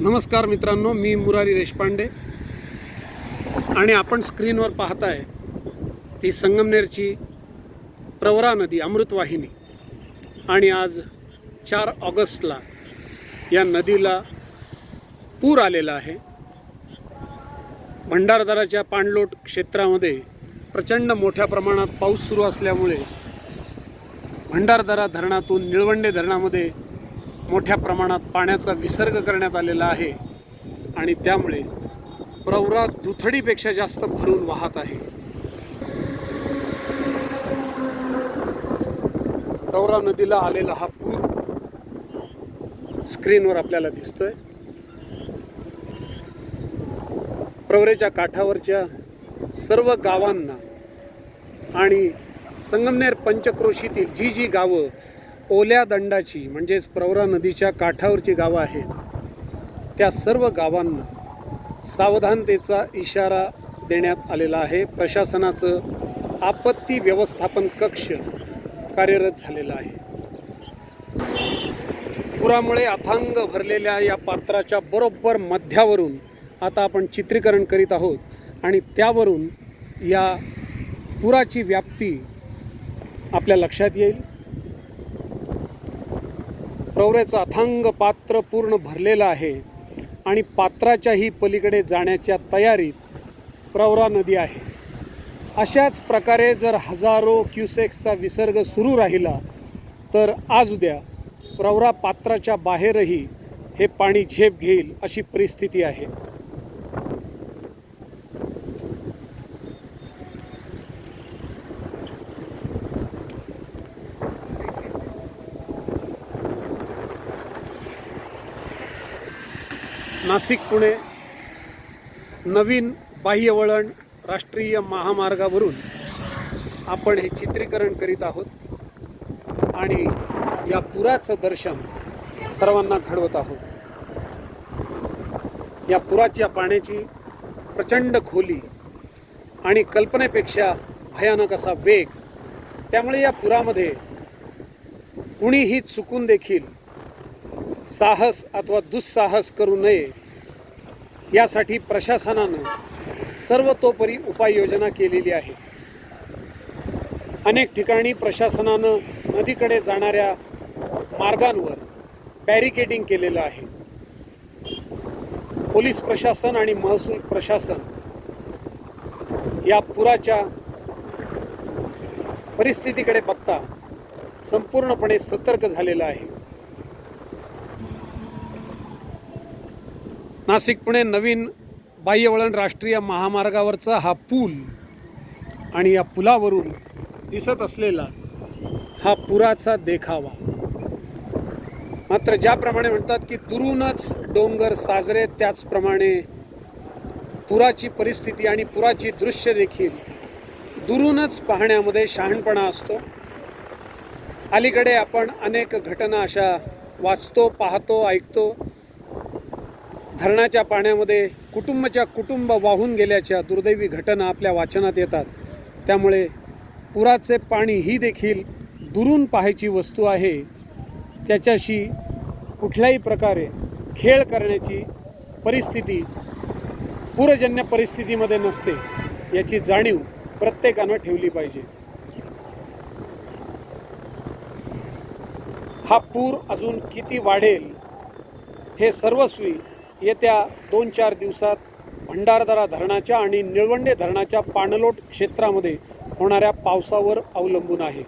नमस्कार मित्रांनो मी मुरारी देशपांडे. आणि आपण स्क्रीनवर पाहताय ती संगमनेरची प्रवरा नदी अमृतवाहिनी आणि आज चार ऑगस्टला या नदीला पूर आलेला आहे. भंडारदराच्या पाणलोट क्षेत्रामध्ये प्रचंड मोठ्या प्रमाणात पाऊस सुरू असल्यामुळे भंडारदरा धरणातून निळवंडे धरणामध्ये मोठ्या प्रमाणात पाण्याचा विसर्ग करण्यात आलेला आहे आणि त्यामुळे प्रवरा दुथडीपेक्षा जास्त भरून वाहत आहे. प्रवरा नदीला आलेला हा पूर स्क्रीनवर आपल्याला दिसतोय. प्रवरेच्या काठावरच्या सर्व गावांना आणि संगमनेर पंचक्रोशीतील जी जी गावं ओल्या दंडाची म्हणजेच प्रवरा नदीच्या काठावरची गावं आहेत. त्या सर्व गावांना सावधानतेचा इशारा देण्यात आलेला आहे. प्रशासनाचं आपत्ती व्यवस्थापन कक्ष कार्यरत झालेला आहे. पुरामुळे अथांग भरलेल्या या पात्राच्या बरोबर मध्यावरून आता आपण चित्रीकरण करीत आहोत आणि त्यावरून या पुराची व्याप्ती आपल्या लक्षात येईल. प्रवऱ्याचं अथांग पात्र पूर्ण भरलेलं आहे आणि पात्राच्याही पलीकडे जाण्याच्या तयारीत प्रवरा नदी आहे. अशाच प्रकारे जर हजारो क्युसेक्सचा विसर्ग सुरू राहिला तर आज उद्या प्रवरा पात्राच्या बाहेरही हे पाणी झेप घेईल अशी परिस्थिती आहे. नाशिक पुणे. नवीन बाह्यवळण राष्ट्रीय महामार्गावरून आपण हे चित्रीकरण करीत आहोत आणि या पुराचं दर्शन सर्वांना घडवत आहोत. या पुराच्या पाण्याची प्रचंड खोली आणि कल्पनेपेक्षा भयानक असा वेग त्यामुळे या पुरामध्ये कुणीही चुकून देखील साहस अथवा दुस्साहस करू नये. यासाठी प्रशासनानं सर्वतोपरी उपाययोजना केलेली आहे. अनेक ठिकाणी प्रशासनानं नदीकडे जाणाऱ्या मार्गांवर बॅरिकेडिंग केलेलं आहे. पोलीस प्रशासन आणि महसूल प्रशासन या पुराच्या परिस्थितीकडे बघता संपूर्णपणे सतर्क झालेलं आहे. नाशिक पुणे नवीन बाह्यवळण राष्ट्रीय महामार्गावरचा हा पूल आणि या पुलावरून दिसत असलेला हा पुराचा देखावा. मात्र ज्याप्रमाणे म्हणतात की दुरूनच डोंगर साजरे त्याचप्रमाणे पुराची परिस्थिती आणि पुराची दृश्य देखील दुरूनच पाहण्यामध्ये शहाणपणा असतो. अलीकडे आपण अनेक घटना अशा वाचतो पाहतो ऐकतो. धरणाच्या पाण्यामध्ये कुटुंबच्या कुटुंब वाहून गेल्याच्या दुर्दैवी घटना आपल्या वाचनात येतात. त्यामुळे पुराचे पाणी ही देखील दुरून पाहायची वस्तू आहे. त्याच्याशी कुठल्याही प्रकारे खेळ करण्याची परिस्थिती पूरजन्य परिस्थितीमध्ये नसते याची जाणीव प्रत्येकानं ठेवली पाहिजे. हा पूर अजून किती वाढेल हे सर्वस्वी येत्या दोन चार दिवसात भंडारदरा धरणाच्या आणि निळवंडे धरणाच्या पाणलोट क्षेत्रामध्ये होणाऱ्या पावसावर अवलंबून आहे.